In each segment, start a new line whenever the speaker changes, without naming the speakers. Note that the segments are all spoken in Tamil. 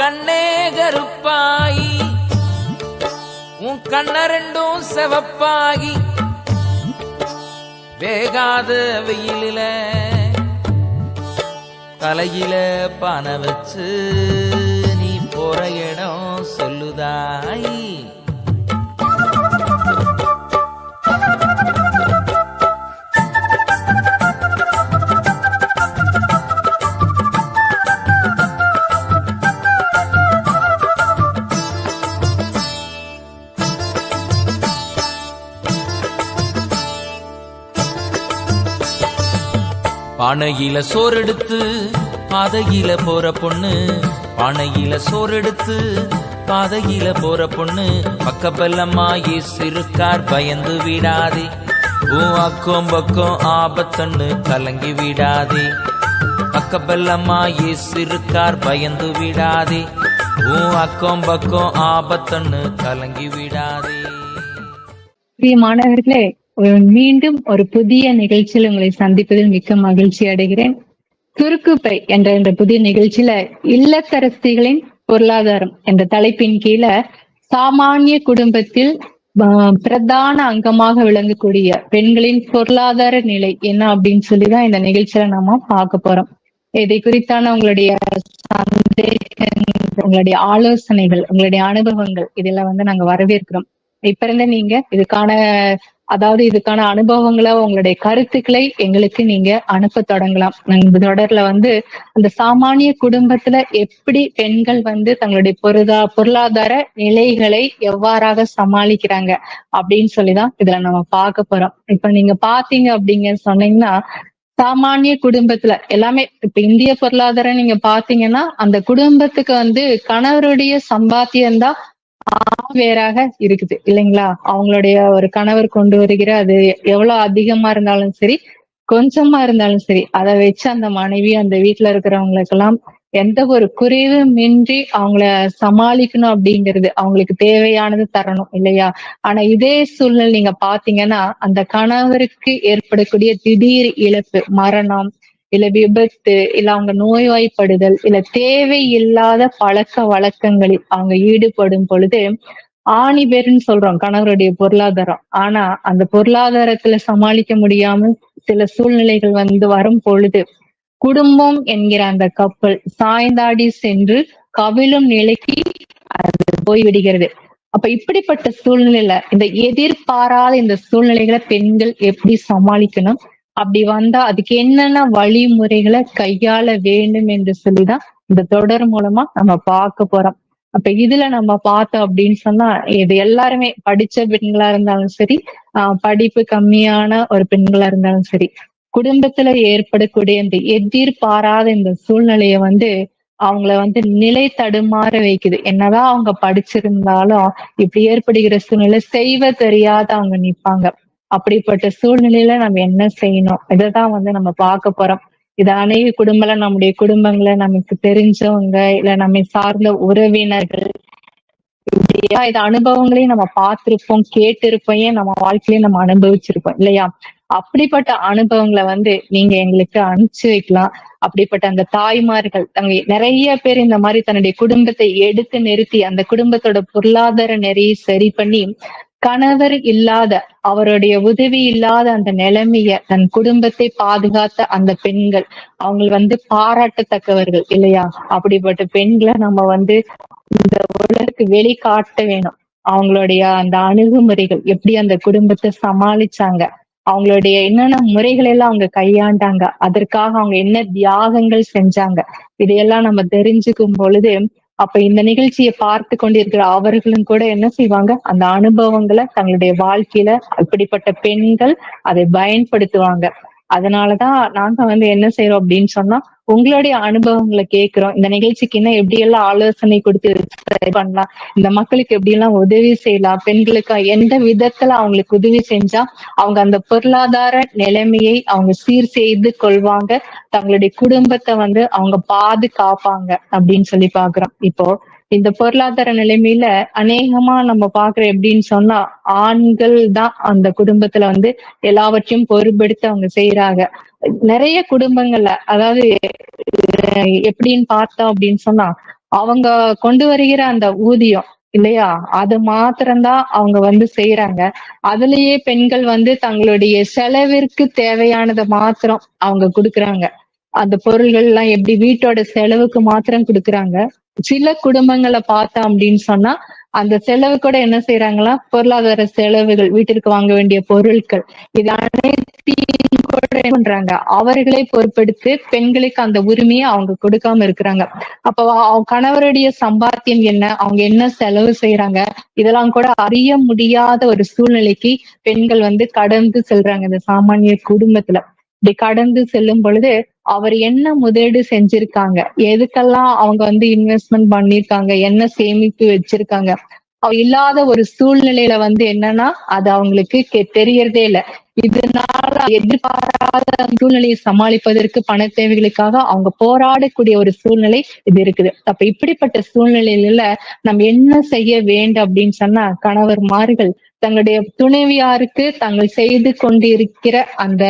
கண்ணே கருப்பாயி உன் கண்ண ரெண்டும் செவப்பாகி வேகாத வெயிலில தலையில பானை வச்சு நீ போற இடம் சொல்லுதாய். பானையில சோறெடுத்து பாதையில போற பொண்ணு பானையில சோறெடுத்து பாதையில போற பொண்ணு. பக்கப்பல்லம்மா சிறுக்கார் பயந்து விடாதே. ஓ அக்கம் பக்கம் ஆபத்தன்னு கலங்கி விடாதே. பக்கப்பல்லம்மா சிறுக்கார் பயந்து விடாதே. ஓ அக்கம் பக்கம் ஆபத்தன்னு கலங்கி விடாதே.
பிரியமானவர்களே ஒரு- மீண்டும் ஒரு புதிய நிகழ்ச்சியில் உங்களை சந்திப்பதில் மிக்க மகிழ்ச்சி அடைகிறேன். துருக்குப்பை என்ற இந்த புதிய நிகழ்ச்சியில இல்லத்தரசிகளின் பொருளாதாரம் என்ற தலைப்பின் கீழே சாமானிய குடும்பத்தில் பிரதான அங்கமாக விளங்கக்கூடிய பெண்களின் பொருளாதார நிலை என்ன அப்படின்னு சொல்லிதான் இந்த நிகழ்ச்சியில நாம பார்க்க போறோம். இதை குறித்தான உங்களுடைய சந்தேகங்கள் உங்களுடைய ஆலோசனைகள் உங்களுடைய அனுபவங்கள் இதெல்லாம் வந்து நாங்க வரவேற்கிறோம். இப்ப இருந்த நீங்க இதுக்கான அதாவது இதுக்கான அனுபவங்களை உங்களுடைய கருத்துக்களை எங்களுக்கு நீங்க அனுப்ப தொடங்கலாம். இந்த தொடர்ல வந்து அந்த சாமானிய குடும்பத்துல எப்படி பெண்கள் வந்து தங்களுடைய பொருளா பொருளாதார நிலைகளை எவ்வாறாக சமாளிக்கிறாங்க அப்படின்னு சொல்லிதான் இதுல நம்ம பார்க்க போறோம். இப்ப நீங்க பாத்தீங்க அப்படிங்க சொன்னீங்கன்னா சாமானிய குடும்பத்துல எல்லாமே இப்ப இந்திய பொருளாதாரம் நீங்க பாத்தீங்கன்னா அந்த குடும்பத்துக்கு வந்து கணவருடைய சம்பாத்தியம் தான் வேறாக இருக்குது இல்லைங்களா? அவங்களுடைய ஒரு கணவர் கொண்டு வருகிற அது எவ்வளவு அதிகமா இருந்தாலும் சரி கொஞ்சமா இருந்தாலும் சரி அதை வச்சு அந்த மனைவி அந்த வீட்டுல இருக்கிறவங்களுக்கெல்லாம் எந்த ஒரு குறைவும் இன்றி அவங்கள சமாளிக்கணும் அப்படிங்கிறது அவங்களுக்கு தேவையானது தரணும் இல்லையா? ஆனா இதே சூழ்நிலை நீங்க பாத்தீங்கன்னா அந்த கணவருக்கு ஏற்படக்கூடிய திடீர் இழப்பு மரணம் இல்ல விபத்து இல்ல அவங்க நோய்வாய்ப்படுதல் இல்ல தேவையில்லாத பழக்க வழக்கங்களில் அவங்க ஈடுபடும் பொழுது ஆணி பேருன்னு சொல்றோம் கணவருடைய பொருளாதாரம். ஆனா அந்த பொருளாதாரத்துல சமாளிக்க முடியாமல் சில சூழ்நிலைகள் வந்து வரும் பொழுது குடும்பம் என்கிற அந்த கப்பல் சாய்ந்தாடி சென்று கவிழும் நிலைக்கு அது போய்விடுகிறது அப்ப இப்படிப்பட்ட சூழ்நிலையில இந்த எதிர்பாராத இந்த சூழ்நிலைகளை பெண்கள் எப்படி சமாளிக்கணும்? அப்படி வந்தா அதுக்கு என்னென்ன வழிமுறைகளை கையாள வேண்டும் என்று சொல்லிதான் இந்த தொடர் மூலமா நம்ம பார்க்க போறோம். அப்ப இதுல நம்ம பார்த்தோம் அப்படின்னு சொன்னா இது எல்லாருமே படிச்ச பெண்களா இருந்தாலும் சரி ஆஹ் படிப்பு கம்மியான ஒரு பெண்களா இருந்தாலும் சரி குடும்பத்துல ஏற்படக்கூடிய இந்த எதிர்பாராத இந்த சூழ்நிலைய வந்து அவங்கள வந்து நிலை தடுமாற வைக்குது. என்னதான் அவங்க படிச்சிருந்தாலும் இப்படி ஏற்படுகிற சூழ்நிலை செய்வ தெரியாத அவங்க நிப்பாங்க. அப்படிப்பட்ட சூழ்நிலையில நம்ம என்ன செய்யணும்? இதைதான் வந்து நம்ம பார்க்க போறோம். இது அநேக குடும்பம்ல நம்முடைய குடும்பங்களை நமக்கு தெரிஞ்சவங்க இல்ல நம்மை சார்ந்த உறவினர்கள் இப்படியா இது அனுபவங்களையும் நம்ம பார்த்திருப்போம் கேட்டிருப்போம். ஏன் நம்ம வாழ்க்கையிலயும் நம்ம அனுபவிச்சிருப்போம் இல்லையா? அப்படிப்பட்ட அனுபவங்களை வந்து நீங்க எங்களுக்கு அனுப்பிச்சு வைக்கலாம். அப்படிப்பட்ட அந்த தாய்மார்கள் தங்க நிறைய பேர் இந்த மாதிரி தன்னுடைய குடும்பத்தை எடுத்து நிறுத்தி அந்த குடும்பத்தோட பொருளாதார நிறைய சரி பண்ணி கணவர் இல்லாத அவருடைய உதவி இல்லாத அந்த நிலைமைய தன் குடும்பத்தை பாதுகாத்த அந்த பெண்கள் அவங்க வந்து பாராட்டத்தக்கவர்கள் இல்லையா? அப்படிப்பட்ட பெண்களை நம்ம வந்து இந்த உலகத்துக்கு வெளிக்காட்ட வேணும். அவங்களுடைய அந்த அணுகுமுறைகள் எப்படி அந்த குடும்பத்தை சமாளிச்சாங்க அவங்களுடைய என்னென்ன முறைகள் எல்லாம் அவங்க கையாண்டாங்க அதற்காக அவங்க என்ன தியாகங்கள் செஞ்சாங்க இதையெல்லாம் நம்ம தெரிஞ்சுக்கும் பொழுது அப்ப இந்த நிகழ்ச்சியை பார்த்து கொண்டிருக்கிற அவர்களும் கூட என்ன செய்வாங்க? அந்த அனுபவங்களை தங்களுடைய வாழ்க்கையில அப்படிப்பட்ட பெண்கள் அதை பயன்படுத்துவாங்க. அதனாலதான் நாங்க வந்து என்ன செய்யறோம் அப்படின்னு சொன்னா உங்களுடைய அனுபவங்களை கேட்கிறோம் இந்த நிகழ்ச்சிக்கு என்ன எப்படி எல்லாம் ஆலோசனை கொடுத்து பண்ணலாம் இந்த மக்களுக்கு எப்படி எல்லாம் உதவி செய்யலாம் பெண்களுக்கு எந்த விதத்துல அவங்களுக்கு உதவி செஞ்சா அவங்க அந்த பொருளாதார நிலைமையை அவங்க சீர் செய்து கொள்வாங்க தங்களுடைய குடும்பத்தை வந்து அவங்க பாதுகாப்பாங்க அப்படின்னு சொல்லி பாக்குறோம். இப்போ இந்த பொருளாதார நிலைமையில அநேகமா நம்ம பாக்குற எப்படின்னு சொன்னா ஆண்கள் தான் அந்த குடும்பத்துல வந்து எல்லாவற்றையும் பொறுப்பெடுத்து அவங்க செய்யறாங்க நிறைய குடும்பங்கள்ல அதாவது எப்படின்னு பார்த்தோம் அப்படின்னு சொன்னா அவங்க கொண்டு வருகிற அந்த ஊதியம் இல்லையா? அது மாத்திரம்தான் அவங்க வந்து செய்யறாங்க அதுலயே பெண்கள் வந்து தங்களுடைய செலவிற்கு தேவையானதை மாத்திரம் அவங்க கொடுக்குறாங்க. அந்த பொருள்கள் எல்லாம் எப்படி வீட்டோட செலவுக்கு மாத்திரம் கொடுக்கறாங்க? சில குடும்பங்களை பார்த்தோம் அப்படின்னு சொன்னா அந்த செலவு கூட என்ன செய்யறாங்களா பொருளாதார செலவுகள் வீட்டிற்கு வாங்க வேண்டிய பொருட்கள் இது அனைத்தையும் கூட பண்றாங்க அவர்களை பொறுப்பெடுத்து பெண்களுக்கு அந்த உரிமையை அவங்க கொடுக்காம இருக்கிறாங்க. அப்ப கணவருடைய சம்பாத்தியம் என்ன அவங்க என்ன செலவு செய்யறாங்க இதெல்லாம் கூட அறிய முடியாத ஒரு சூழ்நிலைக்கு பெண்கள் வந்து கடந்து செல்றாங்க இந்த சாமானிய குடும்பத்துல. இப்படி கடந்து செல்லும் பொழுது அவர் என்ன முதலீடு செஞ்சிருக்காங்க? எதுக்கெல்லாம் அவங்க வந்து இன்வெஸ்ட்மெண்ட் பண்ணிருக்காங்க? என்ன சேமிப்பு வச்சிருக்காங்க? அவ இல்லாத ஒரு சூழ்நிலையில வந்து என்னன்னா அது அவங்களுக்கு தெரியறதே இல்ல. இதனால எதிர்பாராத சூழ்நிலையை சமாளிப்பதற்கு பண தேவைகளுக்காக அவங்க போராடக்கூடிய ஒரு சூழ்நிலை இது இருக்குது. அப்ப இப்படிப்பட்ட சூழ்நிலையில நம்ம என்ன செய்ய வேண்டும் அப்படின்னு சொன்னா கணவர்மார்கள் தங்களுடைய துணைவியாருக்கு தாங்கள் செய்து கொண்டிருக்கிற அந்த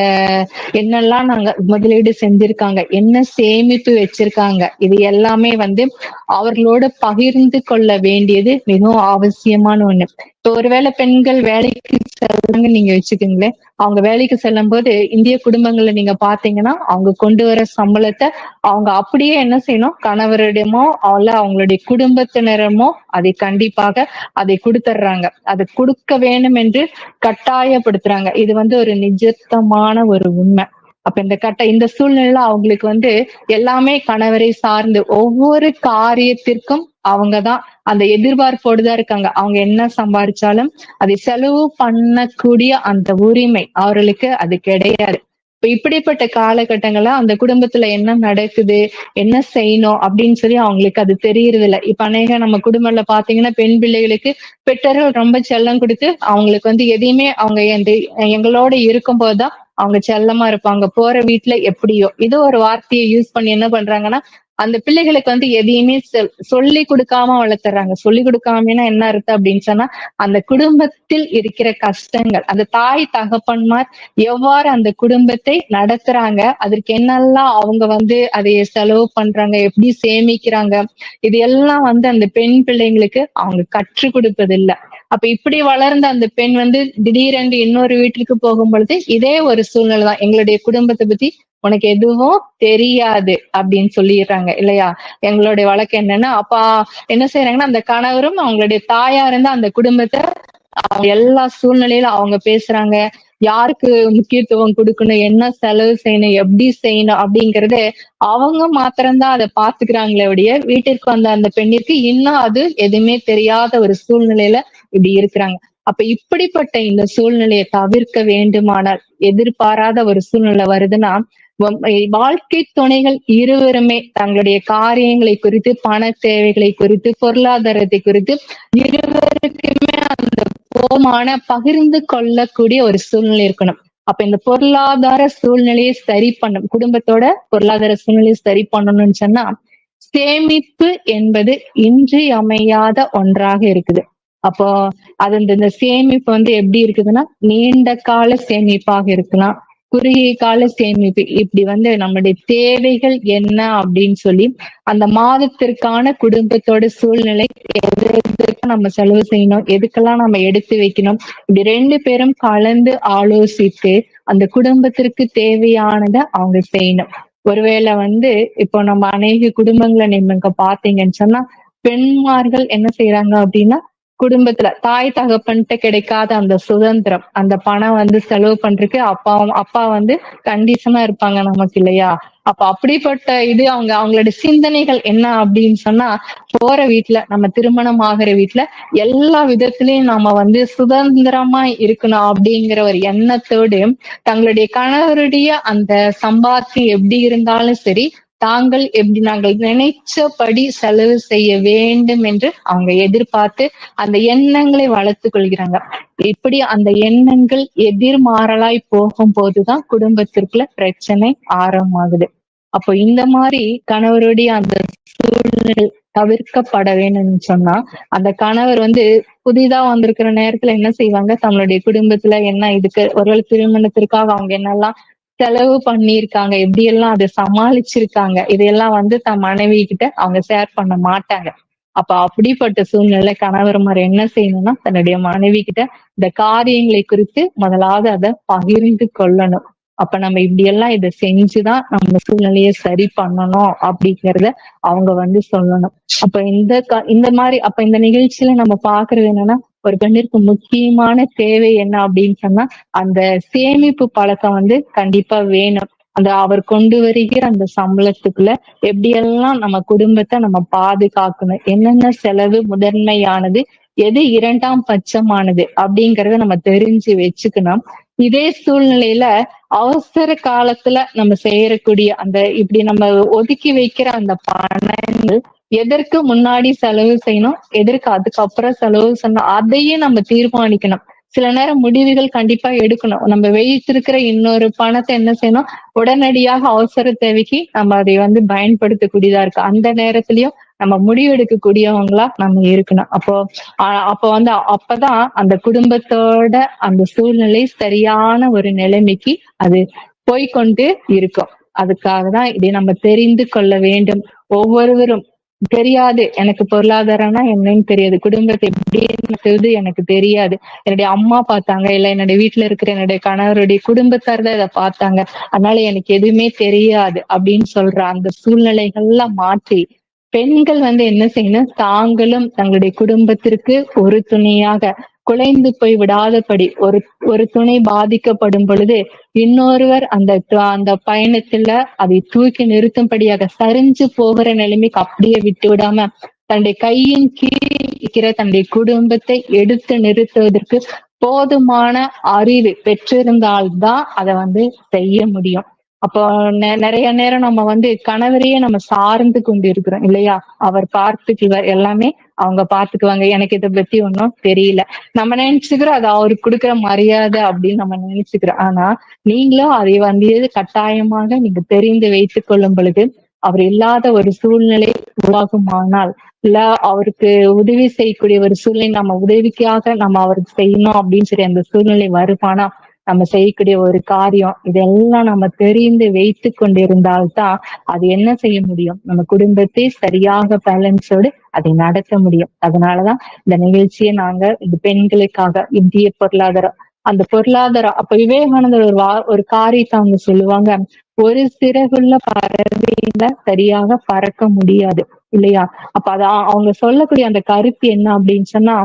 என்னெல்லாம் நாங்க முதலீடு செஞ்சிருக்காங்க என்ன சேமிப்பு வச்சிருக்காங்க இது எல்லாமே வந்து அவர்களோட பகிர்ந்து கொள்ள வேண்டியது மிகவும் அவசியமான ஒண்ணு. இப்போ ஒருவேளை பெண்கள் வேலைக்கு செல்றாங்க நீங்க வச்சுக்கோங்களேன். அவங்க வேலைக்கு செல்லும் போது இந்திய குடும்பங்களை நீங்க பாத்தீங்கன்னா அவங்க கொண்டு வர சம்பளத்தை அவங்க அப்படியே என்ன செய்யணும்? கணவரிடமோ அல்ல அவங்களுடைய குடும்பத்தினரமோ அதை கண்டிப்பாக அதை கொடுத்துட்றாங்க. அதை கொடுக்க வேணும் என்று கட்டாயப்படுத்துறாங்க. இது வந்து ஒரு நிஜத்தமான ஒரு உண்மை. அப்ப இந்த கட்ட இந்த சூழ்நிலை அவங்களுக்கு வந்து எல்லாமே கணவரை சார்ந்து ஒவ்வொரு காரியத்திற்கும் அவங்கதான் அந்த எதிர்பார்ப்போடு தான் இருக்காங்க. அவங்க என்ன சம்பாதிச்சாலும் அதை செலவு பண்ணக்கூடிய அந்த உரிமை அவர்களுக்கு அது கிடையாது. இப்ப இப்படிப்பட்ட காலகட்டங்கள்ல அந்த குடும்பத்துல என்ன நடக்குது என்ன செய்யணும் அப்படின்னு சொல்லி அவங்களுக்கு அது தெரியறது இல்ல இப்ப அநேக நம்ம குடும்பம்ல பாத்தீங்கன்னா பெண் பிள்ளைகளுக்கு பெற்றோர்கள் ரொம்ப செல்லம் கொடுத்து அவங்களுக்கு வந்து எதையுமே அவங்க எந்த எங்களோட இருக்கும்போதுதான் அவங்க செல்லமா இருப்பாங்க. போற வீட்டுல எப்படியோ. இது ஒரு வார்த்தையை யூஸ் பண்ணி என்ன பண்றாங்கன்னா அந்த பிள்ளைகளுக்கு வந்து எதையுமே செல்- சொல்லி கொடுக்காம வளர்த்துறாங்க. சொல்லி கொடுக்காமனா என்ன அர்த்தம் அப்படின்னு சொன்னா அந்த குடும்பத்தில் இருக்கிற கஷ்டங்கள் அந்த தாய் தகப்பன்மார் எவ்வாறு அந்த குடும்பத்தை நடத்துறாங்க அதற்கு என்னெல்லாம் அவங்க வந்து அதை செலவு பண்றாங்க எப்படி சேமிக்கிறாங்க இது எல்லாம் வந்து அந்த பெண் பிள்ளைங்களுக்கு அவங்க கற்றுக் கொடுப்பதில்லை. அப்ப இப்படி வளர்ந்த அந்த பெண் வந்து திடீரென்று இன்னொரு வீட்டுக்கு போகும் பொழுது இதே ஒரு சூழ்நிலை தான் எங்களுடைய குடும்பத்தை பத்தி உனக்கு எதுவும் தெரியாது அப்படின்னு சொல்லிடுறாங்க இல்லையா? எங்களுடைய வழக்கு என்னன்னா அப்பா என்ன செய்யறாங்கன்னா அந்த கணவரும் அவங்களுடைய தாயா இருந்து அந்த குடும்பத்தை எல்லா சூழ்நிலையிலும் அவங்க பேசுறாங்க. யாருக்கு முக்கியத்துவம் கொடுக்கணும் என்ன செலவு செய்யணும் எப்படி செய்யணும் அப்படிங்கறது அவங்க மாத்திரம்தான் அதை பாத்துக்கிறாங்களே ஒழிய வீட்டிற்கு வந்த அந்த பெண்ணிற்கு இன்னும் அது எதுவுமே தெரியாத ஒரு சூழ்நிலையில இப்படி இருக்கிறாங்க. அப்ப இப்படிப்பட்ட இந்த சூழ்நிலையை தவிர்க்க வேண்டுமானால் எதிர்பாராத ஒரு சூழ்நிலை வருதுன்னா வாழ்க்கை துணைகள் இருவருமே தங்களுடைய காரியங்களை குறித்து பண தேவைகளை குறித்து பொருளாதாரத்தை குறித்து இருவருக்குமே அந்த போமான பகிர்ந்து கொள்ளக்கூடிய ஒரு சூழ்நிலை இருக்கணும். அப்ப இந்த பொருளாதார சூழ்நிலையை சரி பண்ணும் குடும்பத்தோட பொருளாதார சூழ்நிலையை சரி பண்ணணும்னு சொன்னா சேமிப்பு என்பது இன்றியமையாத ஒன்றாக இருக்குது. அப்போ அது இந்த இந்த சேமிப்பு வந்து எப்படி இருக்குதுன்னா நீண்ட கால சேமிப்பாக இருக்கலாம். குறுகிய கால சேமிப்பு. இப்படி வந்து நம்முடைய தேவைகள் என்ன அப்படின்னு சொல்லி அந்த மாதத்திற்கான குடும்பத்தோட சூழ்நிலை எது நம்ம செலவு செய்யணும் எதுக்கெல்லாம் நம்ம எடுத்து வைக்கணும் இப்படி ரெண்டு பேரும் கலந்து ஆலோசித்து அந்த குடும்பத்திற்கு தேவையானதை அவங்க செய்யணும். ஒருவேளை வந்து இப்போ நம்ம அநேக குடும்பங்களை நீங்க பாத்தீங்கன்னு சொன்னா பெண்மார்கள் என்ன செய்யறாங்க அப்படின்னா குடும்பத்துல தாய் தகப்பன்ட்டு கிடைக்காத அந்த சுதந்திரம் அந்த பணம் வந்து செலவு பண்றதுக்கு அப்பா அப்பா வந்து கண்டிஷனா இருப்பாங்க நமக்கு இல்லையா? அப்ப அப்படிப்பட்ட இது அவங்க அவங்களோட சிந்தனைகள் என்ன அப்படின்னு சொன்னா போற வீட்டுல நம்ம திருமணம் ஆகிற வீட்டுல எல்லா விதத்திலயும் நம்ம வந்து சுதந்திரமா இருக்கணும் அப்படிங்கிற ஒரு எண்ணத்தோடு தங்களுடைய கணவருடைய அந்த சம்பாத்தியம் எப்படி இருந்தாலும் சரி தாங்கள் எப்படி நாங்கள் நினைச்சபடி செலவு செய்ய வேண்டும் என்று அவங்க எதிர்பார்த்து அந்த எண்ணங்களை வளர்த்து கொள்கிறாங்க. இப்படி அந்த எண்ணங்கள் எதிர்மாறலாய் போகும் போதுதான் குடும்பத்திற்குள்ள பிரச்சனை ஆரம்பமாகுது. அப்போ இந்த மாதிரி கணவருடைய அந்த சூழ்நிலை தவிர்க்கப்பட வேணும்னு சொன்னா அந்த கணவர் வந்து புதிதா வந்திருக்கிற நேரத்துல என்ன செய்வாங்க? தங்களுடைய குடும்பத்துல என்ன இதுக்கு ஒருவேளை திருமணத்திற்காக அவங்க என்னெல்லாம் செலவு பண்ணியிருக்காங்க. எப்படி எல்லாம் அதை சமாளிச்சிருக்காங்க. இதையெல்லாம் வந்து தன் மனைவி கிட்ட அவங்க ஷேர் பண்ண மாட்டாங்க. அப்ப அப்படிப்பட்ட சூழ்நிலை கணவர்மார் என்ன செய்யணும்னா தன்னுடைய மனைவி கிட்ட இந்த காரியங்களை குறித்து முதலாவது அதை பகிர்ந்து கொள்ளணும். அப்ப நம்ம இப்படி எல்லாம் இதை செஞ்சுதான் நம்ம சூழ்நிலையை சரி பண்ணணும் அப்படிங்கறத அவங்க வந்து சொல்லணும். அப்ப இந்த க- இந்த மாதிரி அப்ப இந்த நிகழ்ச்சியில நம்ம பாக்குறது என்னன்னா ஒரு பெண்ணிற்கு முக்கியமான தேவை என்ன அப்படின்னு சொன்னா அந்த சேமிப்பு பழக்கம் வந்து கண்டிப்பா வேணும். அந்த அவர் கொண்டு வருகிற அந்த சம்பளத்துக்குள்ள எப்படியெல்லாம் நம்ம குடும்பத்தை நம்ம பாதுகாக்கணும் என்னென்ன செலவு முதன்மையானது எது இரண்டாம் பட்சமானது அப்படிங்கறத நம்ம தெரிஞ்சு வச்சுக்கணும். இதே சூழ்நிலையில அவசர காலத்துல நம்ம செய்யக்கூடிய அந்த இப்படி நம்ம ஒதுக்கி வைக்கிற அந்த பணங்கள் எதற்கு முன்னாடி செலவு செய்யணும்? எதற்கு அதுக்கப்புறம் செலவு செய்யணும்? அதையும் நம்ம தீர்மானிக்கணும். சில நேரம் முடிவுகள் கண்டிப்பா எடுக்கணும். நம்ம வைத்திருக்கிற இன்னொரு பணத்தை என்ன செய்யணும்? உடனடியாக அவசர தேவைக்கு நம்ம அதை வந்து பயன்படுத்தக்கூடியதா இருக்கு. அந்த நேரத்திலயும் நம்ம முடிவெடுக்கக்கூடியவங்களா நம்ம இருக்கணும். அப்போ ஆஹ் அப்போ வந்து அப்பதான் அந்த குடும்பத்தோட அந்த சூழ்நிலை சரியான ஒரு நிலைமைக்கு அது போய்க்கொண்டு இருக்கும். அதுக்காக தான் இதை நம்ம தெரிந்து கொள்ள வேண்டும். ஒவ்வொருவரும் தெரியாது. எனக்கு பொருளாதாரம்னா என்னன்னு தெரியாது. குடும்பத்தை எப்படி நடத்துவது எனக்கு தெரியாது. என்னுடைய அம்மா பார்த்தாங்க இல்ல என்னுடைய வீட்டுல இருக்கிற என்னுடைய கணவருடைய குடும்பத்தார் தான் இதை பார்த்தாங்க. அதனால எனக்கு எதுவுமே தெரியாது அப்படின்னு சொல்ற அந்த சூழ்நிலைகள்லாம் மாற்றி பெண்கள் வந்து என்ன செய்யணும்? தாங்களும் தங்களுடைய குடும்பத்திற்கு ஒரு துணையாக குலைந்து போய் விடாதபடி ஒரு ஒரு துணை பாதிக்கப்படும் பொழுது இன்னொருவர் அந்த அந்த பயணத்துல அதை தூக்கி நிறுத்தும்படியாக சரிஞ்சு போகிற நிலைமைக்கு அப்படியே விட்டு விடாம தன்னுடைய கையின் கீழ் இருக்கிற தன்னுடைய குடும்பத்தை எடுத்து நிறுத்துவதற்கு போதுமான அறிவு பெற்றிருந்தால்தான் அதை வந்து செய்ய முடியும். அப்போ நெ- நிறைய நேரம் நம்ம வந்து கணவரையே நம்ம சார்ந்து கொண்டு இருக்கிறோம் இல்லையா? அவர் பார்த்துக்குவார் எல்லாமே அவங்க பார்த்துக்குவாங்க. எனக்கு இதை பத்தி ஒன்றும் தெரியல. நம்ம நினைச்சுக்கிறோம் அது அவருக்கு கொடுக்குற மரியாதை அப்படின்னு நம்ம நினைச்சுக்கிறோம். ஆனா நீங்களும் அதை வந்து கட்டாயமாக நீங்க தெரிந்து வைத்துக் கொள்ளும் பொழுது அவர் இல்லாத ஒரு சூழ்நிலை உருவாகுமானால் இல்ல அவருக்கு உதவி செய்யக்கூடிய ஒரு சூழ்நிலை நம்ம உதவிக்காக நம்ம அவருக்கு செய்யணும் அப்படின்னு சொல்லி அந்த சூழ்நிலை வருமானா நம்ம செய்யக்கூடிய ஒரு காரியம் இதெல்லாம் நம்ம தெரிந்து வைத்து கொண்டிருந்தால்தான் அது என்ன செய்ய முடியும்? நம்ம குடும்பத்தை சரியாக பேலன்ஸோடு அதை நடத்த முடியும். அதனாலதான் இந்த நிகழ்ச்சியை நாங்க இந்த பெண்களுக்காக இந்திய பொருளாதாரம் அந்த பொருளாதாரம் அப்ப விவேகானந்தர் ஒரு வா ஒரு காரியத்தை அவங்க சொல்லுவாங்க ஒரு சிறகுள்ள பறவையில சரியாக பறக்க முடியாது. இல்லையா? அப்ப அத அவங்க சொல்லக்கூடிய அந்த கருத்து என்ன அப்படின்னு சொன்னா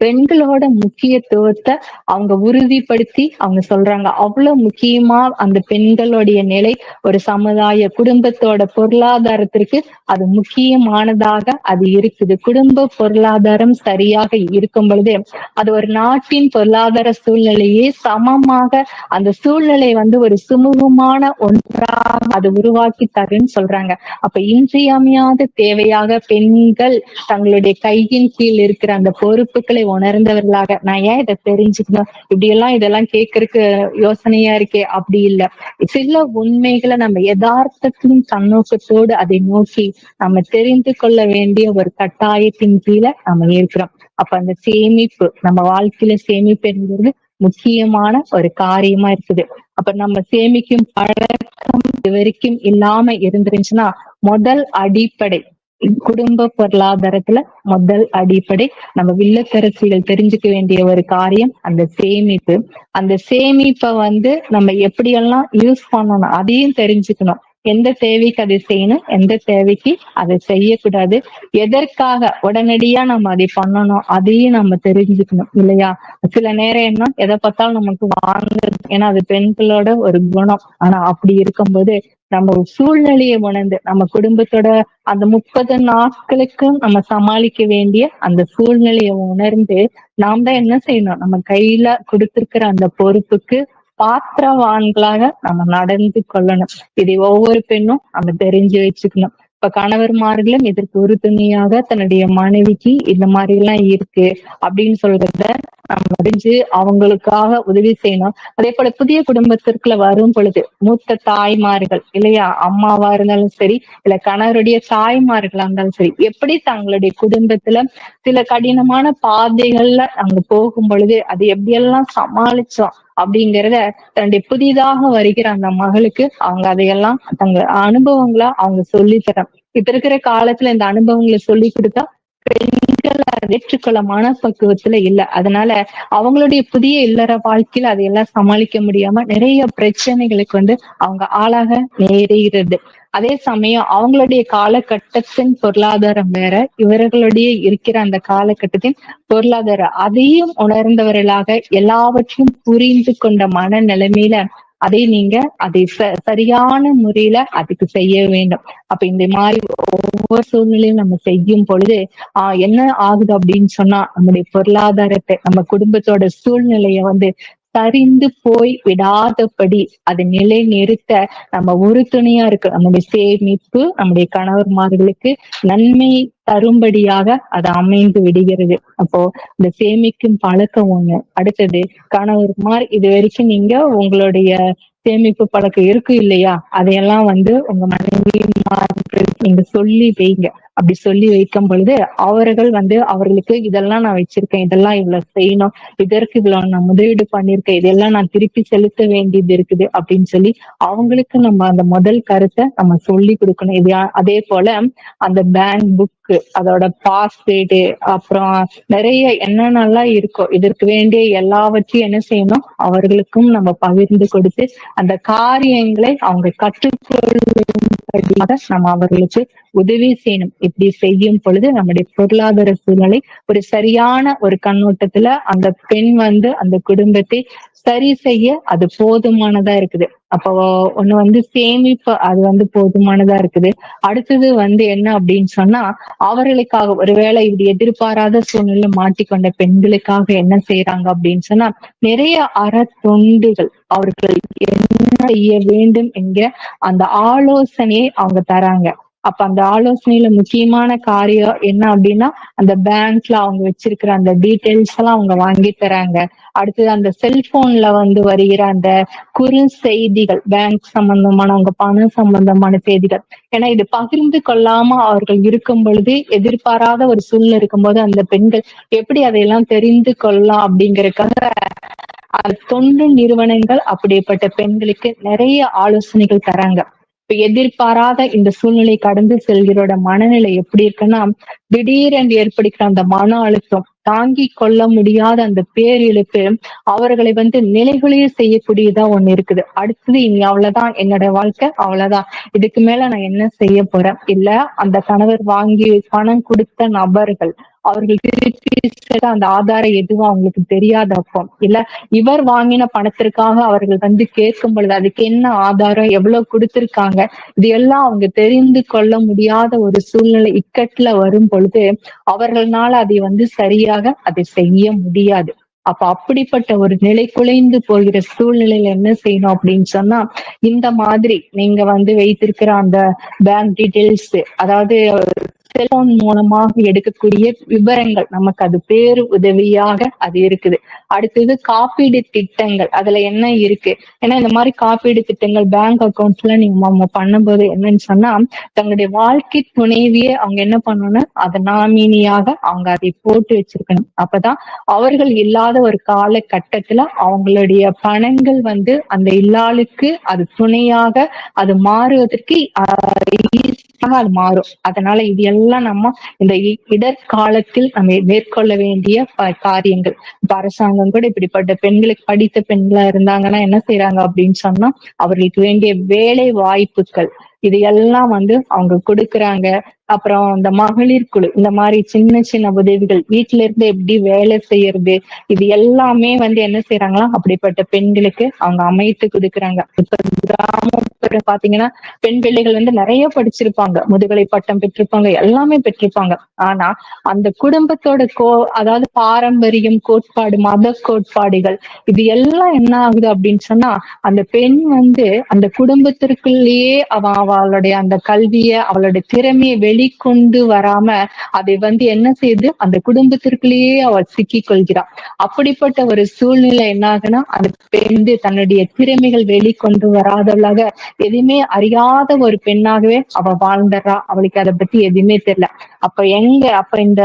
பெண்களோட முக்கியத்துவத்தை அவங்க உறுதிப்படுத்தி அவங்க சொல்றாங்க. அவ்வளவு முக்கியமா அந்த பெண்களுடைய நிலை ஒரு சமுதாய குடும்பத்தோட பொருளாதாரத்திற்கு அது முக்கியமானதாக அது இருக்குது. குடும்ப பொருளாதாரம் சரியாக இருக்கும் பொழுது அது ஒரு நாட்டின் பொருளாதார சூழ்நிலையே சமமாக அந்த சூழ்நிலை வந்து ஒரு சுமூகமான ஒன்றாக அது உருவாக்கி தருன்னு சொல்றாங்க. அப்ப இன்றியமையாத தேவையாக பெண்கள் தங்களுடைய கையின் கீழ் இருக்கிற அந்த பொறுப்புகளை உணர்ந்தவர்களாக. நான் ஏன் இதை தெரிஞ்சுக்கணும்? இப்படி எல்லாம் இதெல்லாம் கேட்கறதுக்கு யோசனையா இருக்கே அப்படி இல்ல. சில உண்மைகளை நம்ம யதார்த்தத்தின் கண்ணோக்கத்தோடு அதை நோக்கி நம்ம தெரிந்து கொள்ள வேண்டிய ஒரு கட்டாயத்தின் கீழே நம்ம இருக்கிறோம். அப்ப அந்த சேமிப்பு நம்ம வாழ்க்கையில சேமிப்பு என்பது முக்கியமான ஒரு காரியமா இருக்குது. அப்ப நம்ம சேமிக்கும் பழக்கம் இது வரைக்கும் இல்லாம இருந்துருச்சுன்னா முதல் அடிப்படை குடும்ப பொருளாதாரத்துல முதல் அடிப்படை நம்ம வில்லத்தரசிகள் தெரிஞ்சுக்க வேண்டிய ஒரு காரியம் அந்த சேமிப்பு. அந்த சேமிப்பை வந்து நம்ம எப்படியெல்லாம் யூஸ் பண்ணணும் அதையும் தெரிஞ்சுக்கணும். எந்த தேவைக்கு அதை செய்யணும் எந்த தேவைக்கு அதை செய்யக்கூடாது. எதற்காக உடனடியா நம்ம அதை பண்ணணும் அதையும் நம்ம தெரிஞ்சுக்கணும் இல்லையா? சில நேரம் என்ன எதை பார்த்தாலும் நமக்கு வாங்க ஏன்னா அது பெண்களோட ஒரு குணம். ஆனா அப்படி இருக்கும்போது நம்ம ஒரு சூழ்நிலையை உணர்ந்து நம்ம குடும்பத்தோட அந்த முப்பது நாட்களுக்கு நம்ம சமாளிக்க வேண்டிய அந்த சூழ்நிலையை உணர்ந்து நாம் தான் என்ன செய்யணும்? நம்ம கையில கொடுத்திருக்கிற அந்த பொறுப்புக்கு பாத்திரவான்களாக நம்ம நடந்து கொள்ளணும். இதை ஒவ்வொரு பெண்ணும் நம்ம தெரிஞ்சு வச்சுக்கணும். இப்ப கணவர்மார்களும் இதற்கு உறுதுணையாக தன்னுடைய மனைவிக்கு இந்த மாதிரி எல்லாம் இருக்கு அப்படின்னு சொல்றத நம்ம அறிஞ்சு அவங்களுக்காக உதவி செய்யணும். அதே போல புதிய குடும்பத்திற்குள்ள வரும் பொழுது மூத்த தாய்மார்கள் இல்லையா அம்மாவா இருந்தாலும் சரி இல்ல கணவருடைய தாய்மார்களா இருந்தாலும் சரி எப்படி தங்களுடைய குடும்பத்துல சில கடினமான பாதைகள்ல அங்க போகும் பொழுது அது எப்படியெல்லாம் சமாளிச்சோம் அப்படிங்கிறத தன்னுடைய புதிதாக வருகிற அந்த மகளுக்கு அவங்க அதையெல்லாம் தங்க அனுபவங்களா அவங்க சொல்லி இப்ப இருக்கிற காலத்துல இந்த அனுபவங்களை சொல்லி கொடுத்தா பெண்கள் ஏற்றுக்கொள்ள மனப்பக்குவத்துல இல்ல. அதனால அவங்களுடைய புதிய இல்லற வாழ்க்கையில அதையெல்லாம் சமாளிக்க முடியாம நிறைய பிரச்சனைகளுக்கு வந்து அவங்க ஆளாக நேரிடுறது அதே சமயம் அவங்களுடைய காலகட்டத்தின் பொருளாதாரம் வேற இவர்களுடைய இருக்கிற அந்த காலகட்டத்தின் பொருளாதாரம் அதையும் உணர்ந்தவர்களாக எல்லாவற்றையும் புரிந்து கொண்ட மன நிலைமையில அதை நீங்க அதை ச- சரியான முறையில அதுக்கு செய்ய வேண்டும். அப்ப இந்த மாதிரி ஒவ்வொரு சூழ்நிலையும் நம்ம செய்யும் பொழுது ஆஹ் என்ன ஆகுது அப்படின்னு சொன்னா நம்முடைய பொருளாதாரத்தை நம்ம குடும்பத்தோட சூழ்நிலைய வந்து சரிந்து போய் விடாதபடி அதை நிலை நிறுத்த நம்ம உறுதுணையா இருக்கு நம்முடைய சேமிப்பு நம்முடைய கணவர்மார்களுக்கு நன்மை தரும்படியாக அது அமைந்து விடுகிறது. அப்போ இந்த சேமிக்கும் பழக்கம் ஒண்ணு. அடுத்தது கணவர்மார் இது வரைக்கும் நீங்க உங்களுடைய சேமிப்பு பழக்கம் இருக்கு இல்லையா? அதையெல்லாம் வந்து உங்க மனைவிமார்கள் நீங்க சொல்லி வைங்க. அப்படி சொல்லி வைக்கும் பொழுது அவர்கள் வந்து அவர்களுக்கு இதெல்லாம் நான் வச்சிருக்கேன் இதெல்லாம் இவ்வளவு செய்யணும் இதற்கு இவ்வளவு நான் முதலீடு பண்ணிருக்கேன் இதெல்லாம் நான் திருப்பி செலுத்த வேண்டியது இருக்குது அப்படின்னு சொல்லி அவங்களுக்கு நம்ம அந்த முதல் கருத்தை நம்ம சொல்லி கொடுக்கணும். இது அதே போல அந்த பேங்க் புக் அதோட பாஸ்வேர்டு அப்புறம் நிறைய என்னென்னலாம் இருக்கோ இதற்கு வேண்டிய எல்லாவற்றையும் என்ன செய்யணும் அவர்களுக்கும் நம்ம பகிர்ந்து கொடுத்து அந்த காரியங்களை அவங்க கற்றுக்கொள்ளும்படியாக நம்ம அவர்களுக்கு உதவி செய்யணும். இப்படி செய்யும் பொழுது நம்முடைய பொருளாதார சூழ்நிலை ஒரு சரியான ஒரு கண்ணோட்டத்துல அந்த பெண் வந்து அந்த குடும்பத்தை சரி செய்ய அது போதுமானதா இருக்குது. அப்போ ஒண்ணு வந்து சேமிப்பு அது வந்து போதுமானதா இருக்குது. அடுத்தது வந்து என்ன அப்படின்னு சொன்னா அவர்களுக்காக ஒருவேளை இப்படி எதிர்பாராத சூழ்நிலை மாட்டிக்கொண்ட பெண்களுக்காக என்ன செய்யறாங்க அப்படின்னு சொன்னா நிறைய அற தொண்டுகள் அவர்கள் என்ன செய்ய வேண்டும் என்கிற அந்த ஆலோசனையை அவங்க தராங்க. அப்ப அந்த ஆலோசனையில முக்கியமான காரியம் என்ன அப்படின்னா அந்த பேங்க்ல அவங்க வச்சிருக்கிற அந்த டீட்டெயில்ஸ் எல்லாம் அவங்க வாங்கி தராங்க. அடுத்தது அந்த செல்போன்ல வந்து வருகிற அந்த குறு செய்திகள் பேங்க் சம்பந்தமான அவங்க பணம் சம்பந்தமான செய்திகள். ஏன்னா இது பகிர்ந்து கொள்ளாம அவர்கள் இருக்கும் பொழுது எதிர்பாராத ஒரு சூழ்நிலை இருக்கும்போது அந்த பெண்கள் எப்படி அதையெல்லாம் தெரிந்து கொள்ளலாம் அப்படிங்கறதுக்காக அந்த தொண்டு நிறுவனங்கள் அப்படிப்பட்ட பெண்களுக்கு நிறைய ஆலோசனைகள் தராங்க. இப்ப எதிர்பாராத இந்த சூழ்நிலை கடந்து செல்கிறோட மனநிலை எப்படி இருக்குன்னா திடீரென்று ஏற்படுகிற அந்த மன அழுத்தம் தாங்கி கொள்ள முடியாத அந்த பேரிழப்பு அவர்களை வந்து நிலைகுலைய செய்யக்கூடியதா ஒண்ணு இருக்குது. அடுத்தது இனி அவ்வளவுதான். என்னோட வாழ்க்கை அவ்வளவுதான். இதுக்கு மேல நான் என்ன செய்ய போறேன்? இல்ல அந்த கணவர் வாங்கி பணம் கொடுத்த நபர்கள் அவர்கள் திருப்பி அந்த ஆதாரம் எதுவும் அவங்களுக்கு தெரியாத அப்போ இல்ல இவர் வாங்கின பணத்திற்காக அவர்கள் வந்து கேட்கும் பொழுது அதுக்கு என்ன ஆதாரம் எவ்வளவு கொடுத்திருக்காங்க இது எல்லாம் அவங்க தெரிந்து கொள்ள முடியாத ஒரு சூழ்நிலை இக்கட்டுல வரும் பொழுது அவர்களால அதை வந்து சரியாக அதை செய்ய முடியாது. அப்ப அப்படிப்பட்ட ஒரு நிலை குலைந்து போகிற சூழ்நிலையில என்ன செய்யணும் அப்படின்னு சொன்னா இந்த மாதிரி நீங்க வந்து வைத்திருக்கிற அந்த பேங்க் டீடைல்ஸ் அதாவது செல்போன் மூலமாக எடுக்கக்கூடிய விவரங்கள். நமக்கு அது பேரு உதவியாக அது இருக்குது. அடுத்தது காப்பீடு திட்டங்கள். அதுல என்ன இருக்கு? ஏன்னா இந்த மாதிரி காப்பீடு திட்டங்கள் பேங்க் அக்கௌண்ட்ஸ்ல நீங்க நம்ம பண்ணும்போது என்னன்னு சொன்னா தங்களுடைய வாழ்க்கை துணைவியை அவங்க என்ன பண்ணணும்? அதை நாமினியாக அவங்க அதை போட்டு வச்சிருக்கணும். அப்பதான் அவர்கள் இல்லாத ஒரு காலகட்டத்துல அவங்களுடைய பணங்கள் வந்து அந்த இல்லாளுக்கு அது துணையாக அது மாறுவதற்கு ஈஸியாக அது மாறும். அதனால இது எல்லாம் நம்ம இந்த இ- இடர்காலத்தில் நம்ம மேற்கொள்ள வேண்டிய ப- காரியங்கள். இப்ப அரசாங்கம் கூட இப்படிப்பட்ட பெண்களுக்கு படித்த பெண்களா இருந்தாங்கன்னா என்ன செய்யறாங்க அப்படின்னு சொன்னா அவர்களுக்கு வேண்டிய வேலை வாய்ப்புகள். இது எல்லாம் வந்து அவங்க கொடுக்கறாங்க. அப்புறம் இந்த மகளிர் குழு இந்த மாதிரி சின்ன சின்ன உதவிகள் வீட்டுல இருந்து எப்படி வேலை செய்யறது இது எல்லாமே வந்து என்ன செய்யறாங்களா அப்படிப்பட்ட பெண்களுக்கு அவங்க அமைத்து கொடுக்கறாங்க. இப்ப கிராமப்புறம் பாத்தீங்கன்னா பெண் பிள்ளைகள் வந்து நிறைய படிச்சிருப்பாங்க. முதுகலை பட்டம் பெற்றிருப்பாங்க எல்லாமே பெற்றிருப்பாங்க. ஆனா அந்த குடும்பத்தோட கோ அதாவது பாரம்பரியம் கோட்பாடு மத கோட்பாடுகள் இது எல்லாம் என்ன ஆகுது அப்படின்னு சொன்னா அந்த பெண் வந்து அந்த குடும்பத்திற்குள்ளேயே அவ அவளுடைய அந்த கல்விய அவளுடைய திறமையை வெளி வெளிக்கொண்டு வராம அதை வந்து என்ன செய்யுது அந்த குடும்பத்திற்குள்ளேயே அவள் சிக்கிக் கொள்கிறாள். அப்படிப்பட்ட ஒரு சூழ்நிலை என்ன ஆகுனா அந்த பெண் தன்னுடைய திறமைகள் வெளிக்கொண்டு வராதவளாக எதுவுமே அறியாத ஒரு பெண்ணாகவே அவ வாழ்ந்துடுறா. அவளுக்கு அதை பத்தி எதுவுமே தெரியல. அப்ப எங்க அப்ப இந்த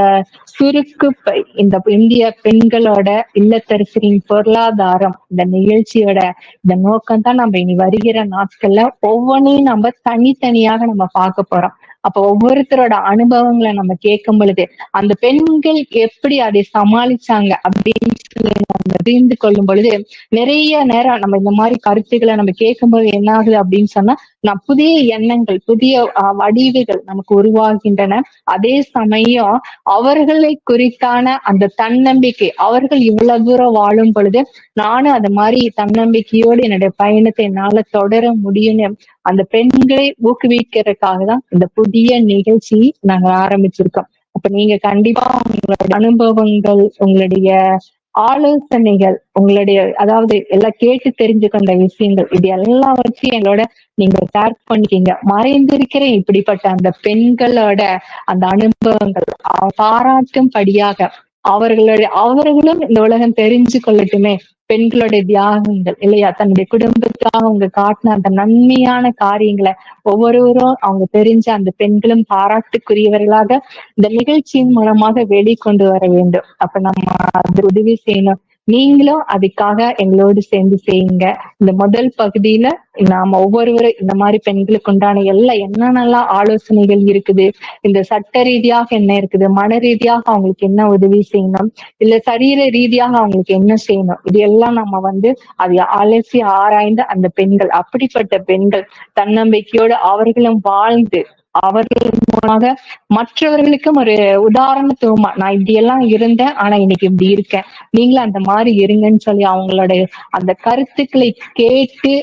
சுருக்கு இந்த இந்திய பெண்களோட இல்லத்தரசிகளின் பொருளாதாரம் இந்த நிகழ்ச்சியோட இந்த நோக்கம் தான் நம்ம இனி வருகிற நாட்கள்ல ஒவ்வொன்றையும் நம்ம தனித்தனியாக நம்ம பார்க்க போறோம். அப்ப ஒவ்வொருத்தரோட அனுபவங்களை நம்ம கேட்கும் பொழுது அந்த பெண்கள் எப்படி அதை சமாளிச்சாங்க அப்படின்னு சொல்லி நம்ம தெரிந்து கொள்ளும் பொழுது நிறைய நேரம் நம்ம இந்த மாதிரி கருத்துக்களை நம்ம கேட்கும்போது என்ன ஆகுது அப்படின்னு சொன்னா நான் புதிய எண்ணங்கள் புதிய வடிவுகள் நமக்கு உருவாகின்றன. அதே சமயம் அவர்களை குறித்தான அந்த தன்னம்பிக்கை அவர்கள் இவ்வளவு தூரம் வாழும் பொழுது நானும் அந்த மாதிரி தன்னம்பிக்கையோடு என்னுடைய பயணத்தை என்னால தொடர முடியும்னு அந்த பெண்களை ஊக்குவிக்கிறதுக்காக தான் இந்த புதிய நிகழ்ச்சி நாங்க ஆரம்பிச்சிருக்கோம். அப்ப நீங்க கண்டிப்பா உங்களுடைய அனுபவங்கள் உங்களுடைய ஆலோசனைகள் உங்களுடைய அதாவது எல்லாம் கேட்டு தெரிஞ்சு கொண்ட விஷயங்கள். இது எல்லாவற்றையும் எங்களோட நீங்க ஷேர் பண்ணிக்கிங்க. மறைந்திருக்கிற இப்படிப்பட்ட அந்த பெண்களோட அந்த அனுபவங்கள் பாராட்டும் பாராட்டும்படியாக அவர்களுடைய அவர்களும் இந்த உலகம் தெரிஞ்சு கொள்ளட்டுமே பெண்களுடைய தியாகங்கள் இல்லையா? தன்னுடைய குடும்பத்துக்காக அவங்க காட்டின அந்த நன்மையான காரியங்களை ஒவ்வொருவரும் அவங்க தெரிஞ்ச அந்த பெண்களும் பாராட்டுக்குரியவர்களாக இந்த நிகழ்ச்சியின் மூலமாக வெளிக்கொண்டு வர வேண்டும். அப்ப நம்ம அது உதவி செய்யணும். நீங்களும் அதுக்காக எங்களோடு சேர்ந்து செய்யுங்க. இந்த முதல் பகுதியில நாம ஒவ்வொருவரும் இந்த மாதிரி பெண்களுக்கு உண்டான எல்லா என்னென்னலாம் ஆலோசனைகள் இருக்குது இந்த சட்ட ரீதியாக என்ன இருக்குது மன ரீதியாக அவங்களுக்கு என்ன உதவி செய்யணும் இல்ல சரீர ரீதியாக அவங்களுக்கு என்ன செய்யணும் இது எல்லாம் நம்ம வந்து அதை அலசி ஆராய்ந்து அந்த பெண்கள் அப்படிப்பட்ட பெண்கள் தன்னம்பிக்கையோடு அவர்களும் வாழ்ந்து அவர்கள் மூலமாக மற்றவர்களுக்கும் ஒரு உதாரணத்துவமா நான் இப்படி எல்லாம் இருந்தேன் ஆனா இன்னைக்கு இப்படி இருக்கேன். நீங்களும் அந்த மாதிரி இருங்கன்னு சொல்லி அவங்களுடைய அந்த கருத்துக்களை கேட்டு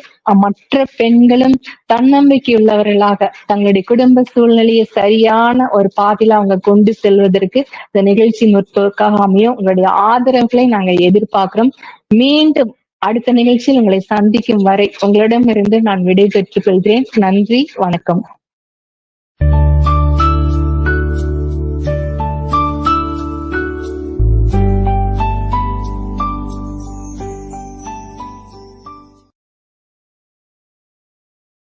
மற்ற பெண்களும் தன்னம்பிக்கை உள்ளவர்களாக தங்களுடைய குடும்ப சூழ்நிலையை சரியான ஒரு பாதையில அவங்க கொண்டு செல்வதற்கு இந்த நிகழ்ச்சி முற்போக்காக அமையும். உங்களுடைய ஆதரவுகளை நாங்க எதிர்பார்க்கிறோம். மீண்டும் அடுத்த நிகழ்ச்சியில் உங்களை சந்திக்கும் வரை உங்களிடமிருந்து நான் விடை பெற்றுக் கொள்கிறேன். நன்றி வணக்கம்.